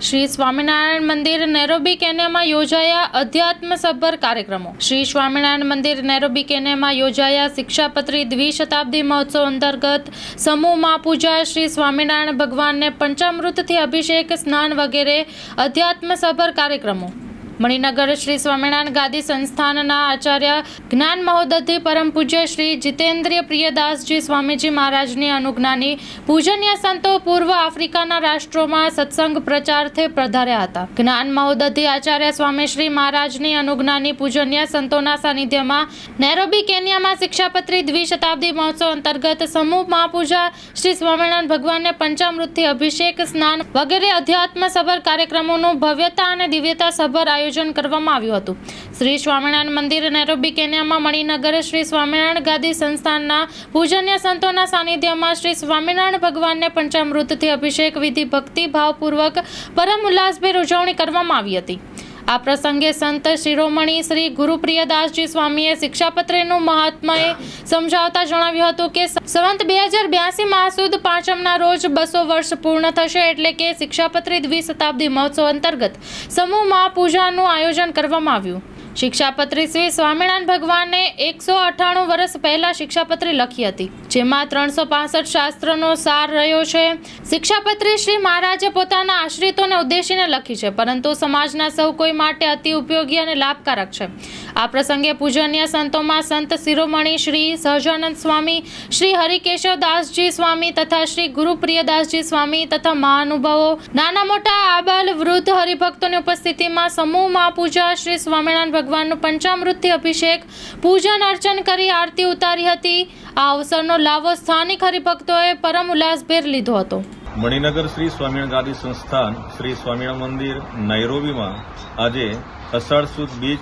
શ્રી સ્વામિનારાયણ મંદિર નેરોબી કેન્યામાં યોજાયા અધ્યાત્મસભર કાર્યક્રમો. શ્રી સ્વામિનારાયણ મંદિર નેરોબી કેન્યામાં યોજાયા શિક્ષાપત્રી દ્વિશતાબ્દી મહોત્સવ અંતર્ગત સમૂહ પૂજા શ્રી સ્વામિનારાયણ ભગવાનને પંચામૃતથી અભિષેક, સ્નાન વગેરે અધ્યાત્મસભર કાર્યક્રમો. મણિનગર શ્રી સ્વામિનારાયણ ગાદી સંસ્થાનના આચાર્ય જ્ઞાન મહોદધિ પરમ પૂજ્ય શ્રી જીતેન્દ્રિય પ્રિયદાસજી સ્વામીજી મહારાજની અનુજ્ઞાની પૂજનીય સંતો પૂર્વ આફ્રિકાના રાષ્ટ્રોમાં સત્સંગ પ્રચારથી પધાર્યા હતા. જ્ઞાન મહોદધિ આચાર્ય સ્વામી શ્રી મહારાજની અનુજ્ઞાની પૂજનીય સંતોના સાનિધ્યમાં નેરોબી કેન્યામાં શિક્ષાપત્રી દ્વિશતાબ્દી મહોત્સવ અંતર્ગત સમૂહ મહાપૂજા શ્રી સ્વામિનારાયણ ભગવાનને પંચામૃતથી અભિષેક, સ્નાન વગેરે અધ્યાત્મ સભર કાર્યક્રમોનું ભવ્યતા અને દિવ્યતા સભર આયોજન કરવામાં આવ્યું હતું. શ્રી સ્વામિનારાયણ મંદિર નેરોબી કેન્યામાં મણિનગર શ્રી સ્વામિનારાયણ ગાદી સંસ્થાનના પૂજન્ય સંતોના સાનિધ્યમાં શ્રી સ્વામિનારાયણ ભગવાનને પંચામૃતથી અભિષેક વિધિ ભક્તિભાવપૂર્વક પરમ ઉલ્લાસભેર ઉજવણી કરવામાં આવી હતી. આ પ્રસંગે સંત શિરોમણી શ્રી ગુરુપ્રિયદાસજી સ્વામીએ શિક્ષાપત્રીનું મહાત્માએ સમજાવતા જણાવ્યું હતું કે સંવંત બે હજાર બ્યાસી મહાસુદ પાંચમના રોજ બસો વર્ષ પૂર્ણ થશે એટલે કે શિક્ષાપત્રી દ્વિશતાબ્દી મહોત્સવ અંતર્ગત સમૂહમાં પૂજાનું આયોજન કરવામાં આવ્યું. શિક્ષાપત્રી શ્રી સ્વામિનારાયણ ભગવાને એકસો અઠ્ઠાણું વર્ષ પહેલા શિક્ષાપત્રી લખી હતી, જેમાં ત્રણસો પાસઠ શાસ્ત્રનો સાર રહ્યો છે. શિક્ષાપત્રી શ્રી મહારાજે પોતાના આશ્રિતોને ઉદ્દેશીને લખી છે, પરંતુ સમાજના સૌ કોઈ માટે અતિ ઉપયોગી અને લાભકારક છે. આ પ્રસંગે પૂજનીય સંતોમાં સંત શિરોમણી શ્રી સહજાનંદ સ્વામી, શ્રી હરિકેશવ દાસજી સ્વામી તથા શ્રી ગુરુપ્રિયદાસજી સ્વામી તથા મહાનુભાવો, નાના મોટા આબાલ વૃદ્ધ હરિભક્તોની ઉપસ્થિતિમાં સમૂહમાં પૂજા શ્રી સ્વામિનારાયણ ભગવાનનું પંચામૃતથી અભિષેક, પૂજન અર્ચન કરી આરતી ઉતારી હતી. આ અવસરનો લાભો સ્થાનિક હરિભક્તોએ પરમ ઉલ્લાસભેર લીધો હતો. મણિનગર શ્રી સ્વામિનારાયણ ગાદી સંસ્થાન, શ્રી સ્વામિનારાયણ મંદિર, નૈરોબીમાં આજે અષાઢ સુદ બીજ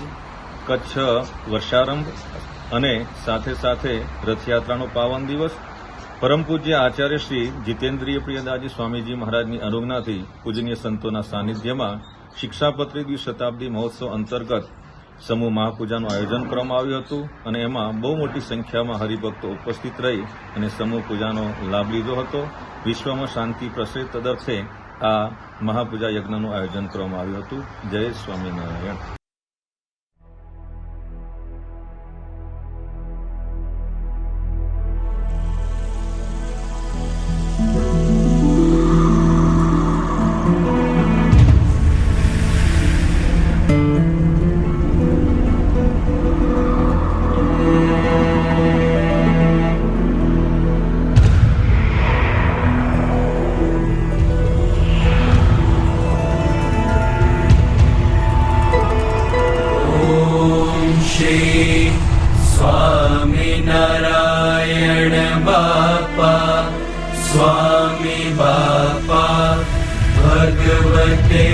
કચ્છ વર્ષારંભ અને સાથે સાથે રથયાત્રાનો પાવન દિવસ. પરમ પૂજ્ય આચાર્ય શ્રી જીતેન્દ્રિય પ્રિયદાજી સ્વામીજી મહારાજની અનુજ્ઞાથી પૂજનીય સંતોના સાનિધ્યમાં શિક્ષાપત્રી દ્વિશતાબ્દી મહોત્સવ અંતર્ગત સમૂહ મહાપૂજાનું આયોજન કરવામાં આવ્યું હતું અને એમાં બહુ મોટી સંખ્યામાં હરિભક્તો ઉપસ્થિત રહી અને સમૂહ પૂજાનો લાભ લીધો હતો. વિશ્વમાં શાંતિ પ્રસરે તદર્થે આ મહાપૂજા યજ્ઞનું આયોજન કરવામાં આવ્યું હતું. જય સ્વામિનારાયણ. श्री स्वामिनारायण बापा स्वामी बापा भगवते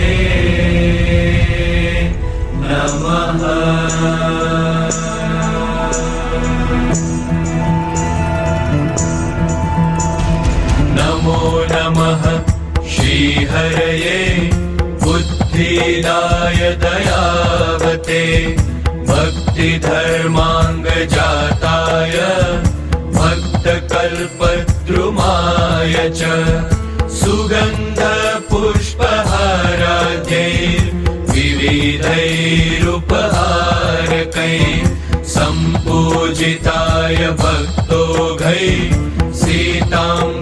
नमः। नमो नमः। श्रीहरये बुद्धिदाय दयावते भक्तिधर्माङ्गजाताय भक्तकल्पद्रुमाय च सुगन्धपुष्पहाराद्यैर्विविधैरुपहारकैः सम्पूजिताय भक्तोघै सीताम्बरधराय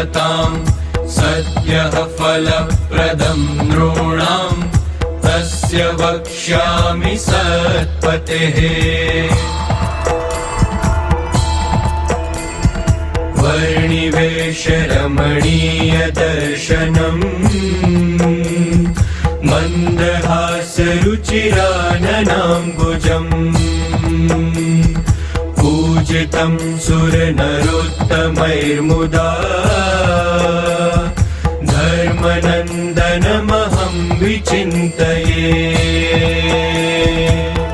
सद्यः फलप्रदम् नृणाम् तस्य वक्ष्यामि सत्पतेः। वर्णिवेशरमणीयदर्शनम् मन्दहासरुचिराननाम्बुजम् सुरनरोत्तमैर्मुदा। धर्मनन्दनमहं विचिन्तये।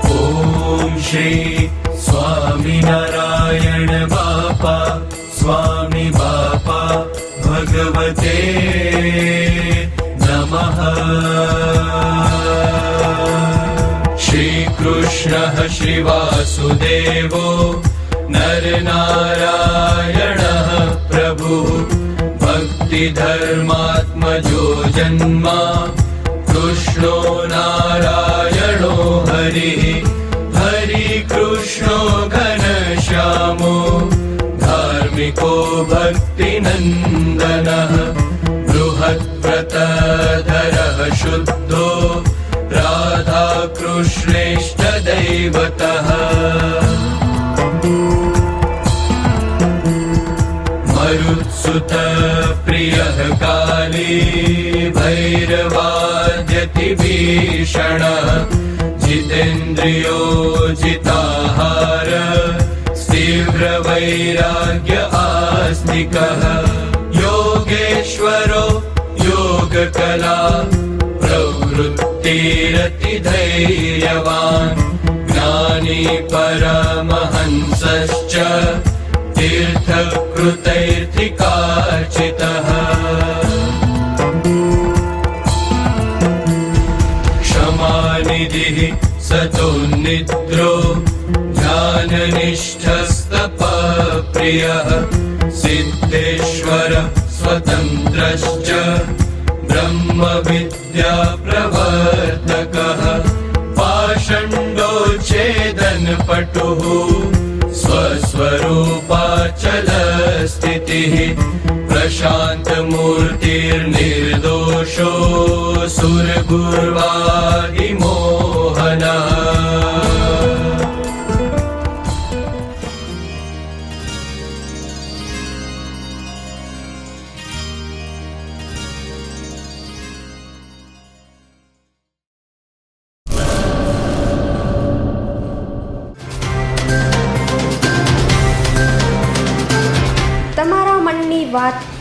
ॐ श्री स्वामिनारायण बापा स्वामी बापा भगवते नमः। कृष्णः श्रीवासुदेवो नरनारायणः प्रभुः भक्तिधर्मात्मजो जन्मा। कृष्णो नारायणो हरिः हरिकृष्णो घनश्यामो। धार्मिको भक्तिनन्दनः बृहद्व्रतधरः शुद्धो। राधाकृष्णेष्टदैवतः प्रियः काली भैरवाद्यति भीषणः जितेन्द्रियो जिताहार तीव्रवैराग्य आस्तिकः। योगेश्वरो योगकला प्रवृत्तिरतिधैर्यवान् ज्ञानी परमहंसश्च तीर्थकृतैर्थिकार्चितः क्षमानिधिः सतो निद्रो ध्याननिष्ठस्तपप्रियः सिद्धेश्वर स्वतन्त्रश्च ब्रह्मविद्याप्रवर्तकः पाषण्डोच्छेदनपटुः स्वस्वरूपाचलस्थितिः शान्तमूर्तिर्निर्दोषो सुरगुर्वादिमोहना વાત